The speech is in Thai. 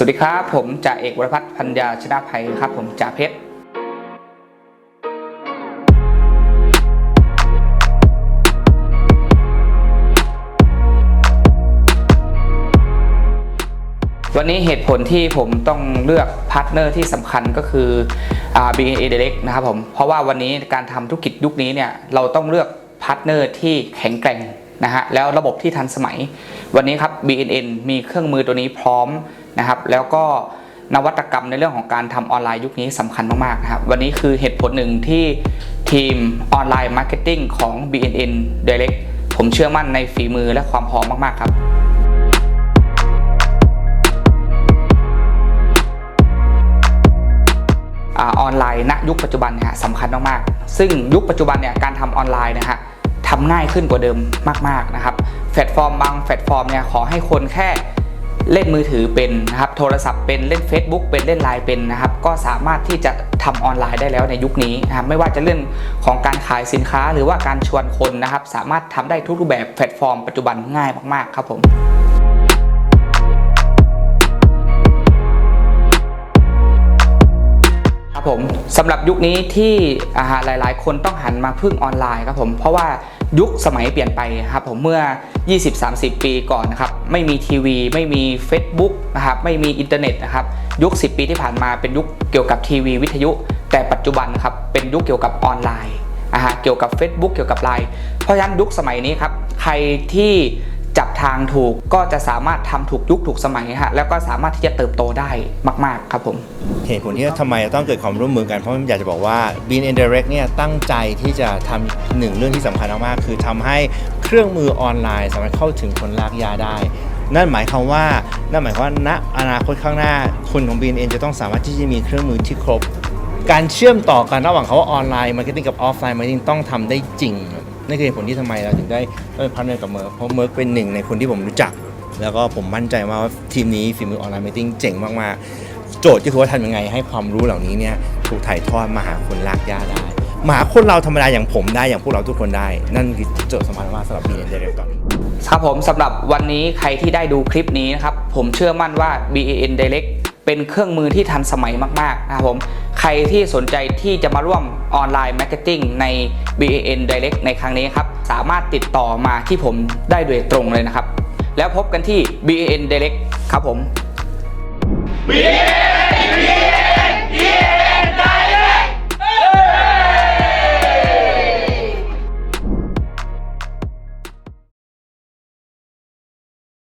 สวัสดีครับ ผมจ่าเอกวรพัฒน์พัญญาชนะภัยครับ ผมจ่าเพชรวันนี้เหตุผลที่ผมต้องเลือกพาร์ทเนอร์ที่สำคัญก็คือ BNA Direct นะครับผม เพราะว่าวันนี้การทำธุรกิจยุคนี้เนี่ยเราต้องเลือกพาร์ทเนอร์ที่แข็งแกร่งนะฮะแล้วระบบที่ทันสมัย วันนี้ครับ BNN มีเครื่องมือตัวนี้พร้อมนะครับ แล้วก็นวัตกรรมในเรื่องของการทำออนไลน์ยุคนี้สำคัญมากๆนะครับ วันนี้คือเหตุผลหนึ่งที่ทีมออนไลน์มาร์เก็ตติ้งของ BNN Direct ผมเชื่อมั่นในฝีมือและความพร้อมมาก ๆ ครับออนไลน์ณยุคปัจจุบันเนี่ยฮะสำคัญมากๆ ซึ่งยุคปัจจุบันเนี่ยการทำออนไลน์นะฮะทำง่ายขึ้นกว่าเดิมมาก ๆ นะครับ แพลตฟอร์มบางแพลตฟอร์มเนี่ยขอให้คนแค่ เล่นมือถือเป็นนะครับโทรศัพท์เป็นเล่น Facebook เป็นเล่นไลน์เป็นนะครับก็สามารถที่จะทำออนไลน์ได้แล้วในยุคนี้นะครับไม่ว่าจะเรื่องของการขายสินค้าหรือว่าการชวนคนนะครับ สามารถทำได้ทุกรูปแบบแพลตฟอร์มปัจจุบันง่ายมาก ๆ ครับผมครับผมสำหรับยุคนี้ที่อาหารหลาย ๆ คนต้องหันมาพึ่งออนไลน์ครับผมเพราะว่า ยุคสมัยเปลี่ยนไปครับผมเมื่อ 20-30 ปีก่อนนะครับไม่มีทีวี ไม่มี Facebook นะครับไม่มีอินเทอร์เน็ตนะครับยุค 10 ปีที่ผ่านมาเป็นยุคเกี่ยวกับทีวีวิทยุ แต่ปัจจุบันครับเป็นยุคเกี่ยวกับออนไลน์นะฮะเกี่ยวกับ Facebook เกี่ยวกับไลน์เพราะฉะนั้นยุคสมัยนี้ครับใครที่ จับทางถูกก็จะสามารถทำถูกยุคถูกสมัยฮะแล้วก็สามารถที่จะเติบโตได้มาก ๆ ครับผม เหตุผลที่ทำไมต้องเกิดความร่วมมือกัน เพราะอยากจะบอกว่า Bean Indirect เนี่ยตั้งใจที่จะทำหนึ่งเรื่องที่สำคัญมากๆคือทำให้เครื่องมือออนไลน์ สามารถเข้าถึงคนลากยาได้นั่นหมายความว่า นั่นหมายความว่าณอนาคตข้างหน้า คนของ Bean เองจะต้องสามารถที่จะมีเครื่องมือที่ครบ การเชื่อมต่อกันระหว่างเขาออนไลน์มาร์เก็ตติ้งกับออฟไลน์มาร์เก็ตติ้งต้องทำได้จริง นั่นคือเหตุผลที่ทำไมเราถึงได้ได้พันเนอร์กับเมิร์กเพราะเมิร์กเป็นหนึ่งในคนที่ผมรู้จัก แล้วก็ผมมั่นใจมากว่าทีมนี้ฝีมือออนไลน์มาร์เก็ตติ้งเจ๋งมากๆ โจทย์ก็คือว่าทำยังไงให้ความรู้เหล่านี้เนี่ยถูกถ่ายทอดมาหาคนลากย่าได้มาหาคนเราธรรมดาอย่างผมได้อย่างพวกเราทุกคนได้ นั่นคือโจทย์สำคัญมากสำหรับ BN Direct ตอนนี้ครับผมสำหรับวันนี้ใครที่ได้ดูคลิปนี้นะครับผมเชื่อมั่นว่า BAN Direct เป็นเครื่องมือที่ทันสมัยมากๆนะครับผมใครที่สนใจที่จะมาร่วมออนไลน์มาร์เก็ตติ้งใน BAN Direct ในครั้งนี้ครับสามารถติดต่อมาที่ผมได้โดยตรงเลยนะครับ แล้วพบกันที่ BAN Direct ครับผม BN